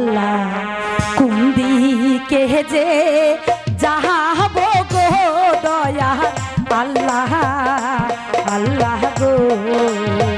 আল্লাহ কোন দিকে যে যাহাব গো দয়া আল্লাহ আল্লাহ গো।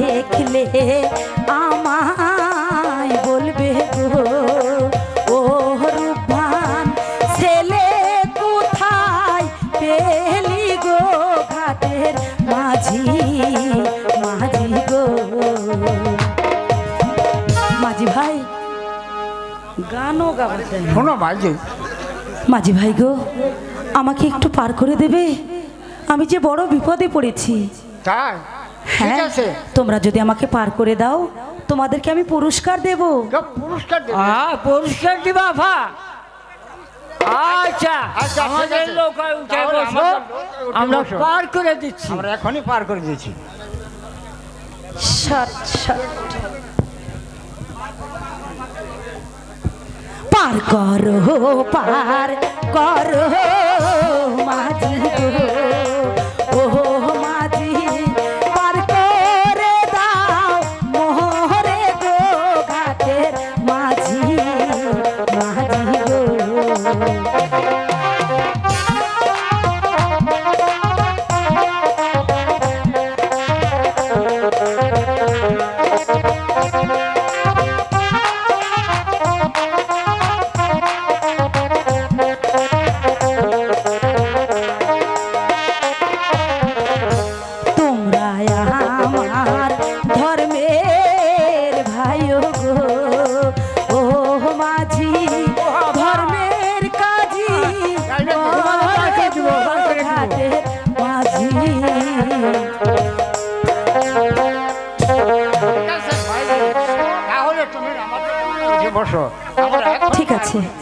দেখলে আমায় বলবে গো ও রূপবান ছেলে কোথায় পেলি গো ঘাটের মাঝি মাঝি গো? মাঝি ভাই গানও না। শোনো ভাইজি মাঝি ভাই গো আমাকে একটু পার করে দেবে? আমি যে বড় বিপদে পড়েছি। তাই? হ্যাঁ তোমরা যদি আমাকে পার করে দাও তোমাদেরকে আমি পুরস্কার দেব। পুরস্কার হ্যাঁ পুরস্কার দিবা ভা। আচ্ছা আচ্ছা, আমাদের লোক আমরা পার করে দিচ্ছি। আমরা এখনই পার করে ষাট। পার করো পার করো মাঝি। 谢。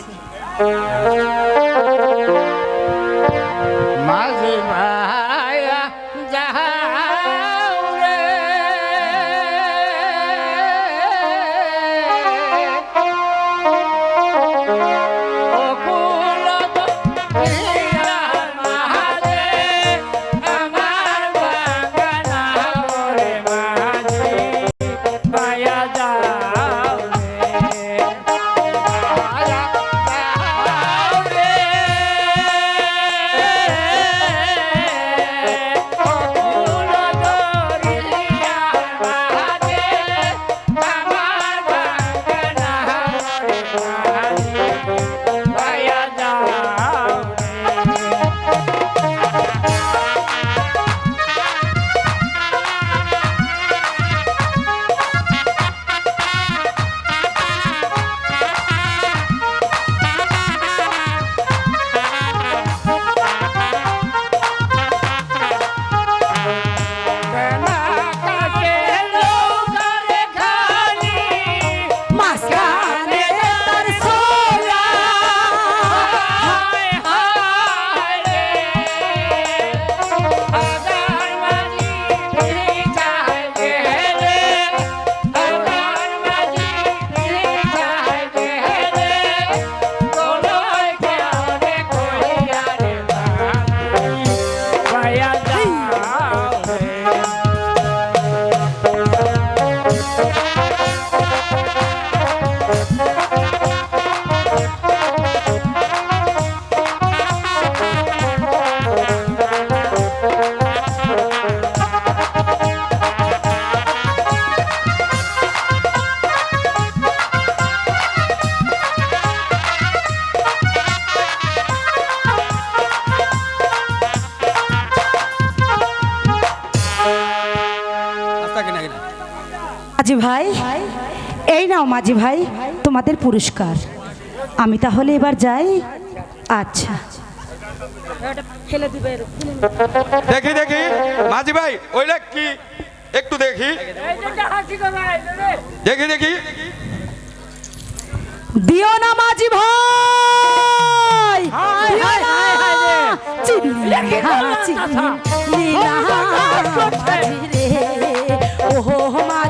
ভাই এই নাও মাঝি ভাই তোমাদের পুরস্কার। আমি তাহলে এবার যাই। আচ্ছা। দেখি দেখি। মাঝি ভাই ওইটা কি? একটু দেখি। দেখি দেখি। দিও না মাঝি ভাই মাঝি রে। ওহো মাঝি